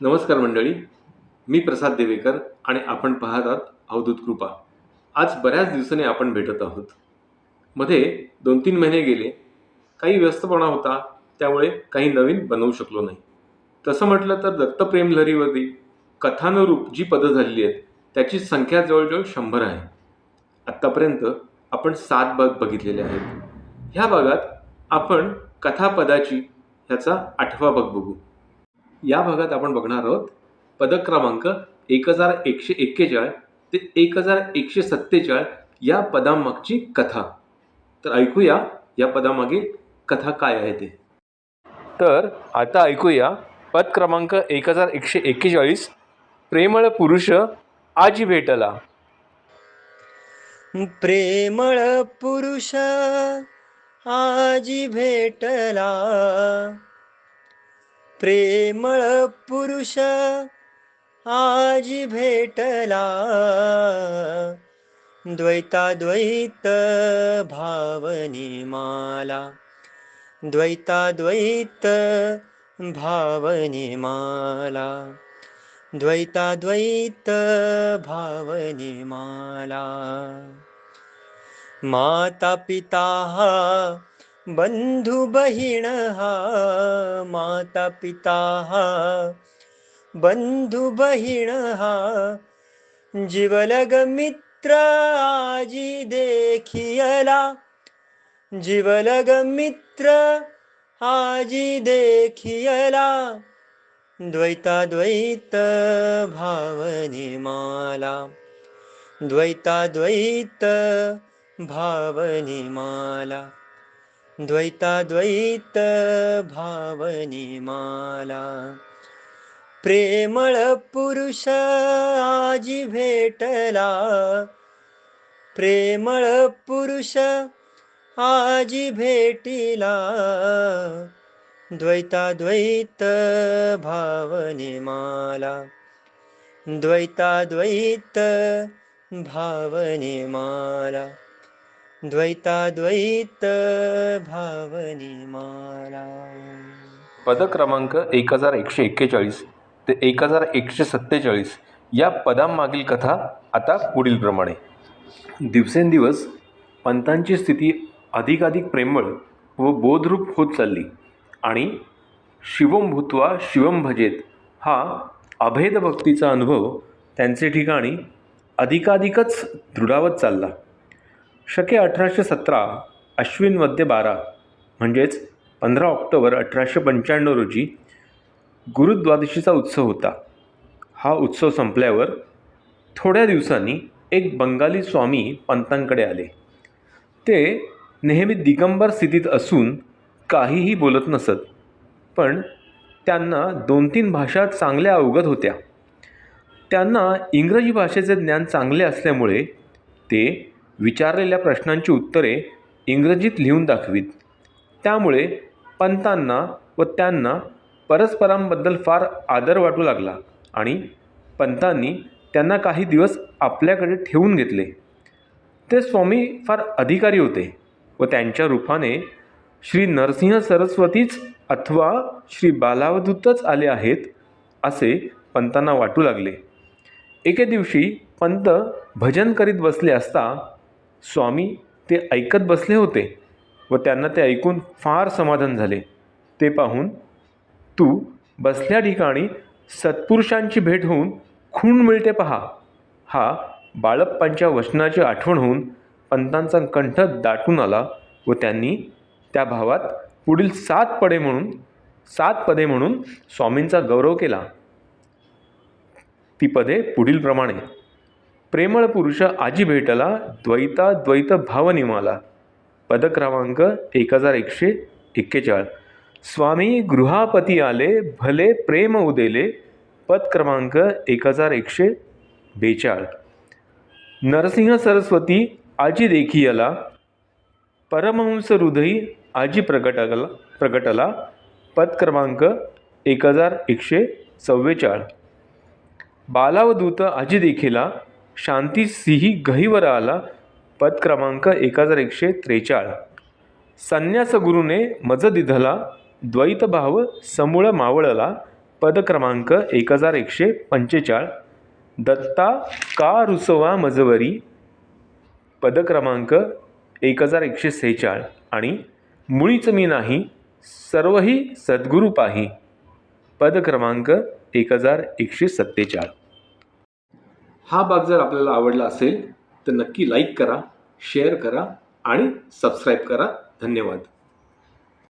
नमस्कार मंडळी. मी प्रसाद देवेकर आणि आपण पाहत आहात अवधूत कृपा. आज बऱ्याच दिवसांनी आपण भेटत आहोत. मध्ये दोन तीन महिने गेले. काही व्यस्तपणा होता. त्यामुळे काही नवीन बनवू शकलो नाही. तसं म्हटलं तर दत्तप्रेम लहरीवरती कथानुरूप जी पदं झालेली आहेत त्याची संख्या जवळजवळ शंभर आहे. आत्तापर्यंत आपण सात भाग बघितलेले आहेत. ह्या भागात आपण कथापदाची ह्याचा आठवा भाग बघू. या भागात आपण बघणार आहोत पदक क्रमांक एक हजार एकशे एक्केचाळ ते एक हजार एकशे सत्तेचाळ या पदामागची कथा. तर ऐकूया या पदामागे कथा काय आहे ते. तर आता ऐकूया पद क्रमांक एक हजार एकशे एक्केचाळीस प्रेमळ पुरुष आजी भेटला. प्रेमळ पुरुष आजी भेटला. प्रेमळ पुरुष आज भेटला. द्वैताद्वैत भावनी माला. द्वैताद्वैत भावनी माला. द्वैताद्वैत भावनी माला. माता पिता हा बन्धुबहिणः मातापिताः बन्धुबहिणः जीवलग मित्र आजिदेखि अला जीवलग मित्र आजिदेखि अला द्वैताद्वैतभानिमाला द्वैताद्वैतभानिमाला द्वैताद्वैत भावने माला। प्रेमळ पुरुष आजी भेटला। प्रेमळ पुरुष आजी भेटिला। द्वैताद्वैत भावने माला। द्वैताद्वैत भावने माला। द्वैताद्वैत भावनी माला। पद क्रमांक एक हजार एकशे एक्केचाळीस ते एक हजार एकशे सत्तेचाळीस या पदांमागील कथा आता पुढीलप्रमाणे. दिवसेंदिवस पंतांची स्थिती अधिकाधिक प्रेमळ व बोधरूप होत चालली आणि शिवम भूत्वा शिवम भजेत हा अभेद भक्तीचा अनुभव त्यांचे ठिकाणी अधिकाधिकच दृढावत चालला. शके अठराशे सतरा अश्विन मध्य बारा म्हणजेच पंधरा ऑक्टोबर अठराशे पंच्याण्णव रोजी गुरुद्वादशीचा उत्सव होता. हा उत्सव संपल्यावर थोड्या दिवसांनी एक बंगाली स्वामी पंतांकडे आले. ते नेहमी दिगंबर स्थितीत असून काहीही बोलत नसत पण त्यांना दोन तीन भाषा चांगल्या अवगत होत्या. त्यांना इंग्रजी भाषेचे ज्ञान चांगले असल्यामुळे ते विचारलेल्या प्रश्नांची उत्तरे इंग्रजीत लिहून दाखवीत. त्यामुळे पंतांना व त्यांना परस्परांबद्दल फार आदर वाटू लागला आणि पंतांनी त्यांना काही दिवस आपल्याकडे ठेवून घेतले. ते स्वामी फार अधिकारी होते व त्यांच्या रूपाने श्री नरसिंह सरस्वतीच अथवा श्री बालावधूतच आले आहेत असे पंतांना वाटू लागले. एके दिवशी पंत भजन करीत बसले असता स्वामी ते ऐकत बसले होते व त्यांना ते ऐकून फार समाधान झाले. ते पाहून तू बसल्या ठिकाणी सत्पुरुषांची भेट होऊन खूण मिळते पहा. हा बाळप्पांच्या वचनाची आठवण होऊन पंतांचा कंठ दाटून आला व त्यांनी त्या भावात पुढील सात पदे म्हणून सात पदे म्हणून स्वामींचा गौरव केला. ती पदे पुढीलप्रमाणे प्रेमळ पुरुष आजी भेटला द्वैता द्वैत भावनिमाला पद क्रमांक एक हजार एकशे एक्केचाळ स्वामी गृहापती आले भले प्रेम उदेले पद क्रमांक एक हजार एकशे बेचाळ नरसिंह सरस्वती आजी देखियला परमहंस हृदयी आजी प्रगटला प्रगटला पद क्रमांक एक हजार एकशे चव्वेचाळ बालावदूत आजी देखिला शांती सिंही गहीवर आला. पद क्रमांक एक हजार एकशे त्रेचाळ. संन्यास गुरुने मज दिधला द्वैतभाव समूळ मावळला. पद क्रमांक एक हजार एकशे पंचेचाळ. दत्ता का रुसवा मजवरी. पद क्रमांक एक हजार एकशे सेहेचाळ. आणि मुळीच मी नाही सर्वही सद्गुरू पाही. पद क्रमांक एक हजार एकशे सत्तेचाळ. हा भाग जर आपल्याला आवडला असेल तर नक्की लाईक करा शेअर करा आणि सबस्क्राईब करा. धन्यवाद.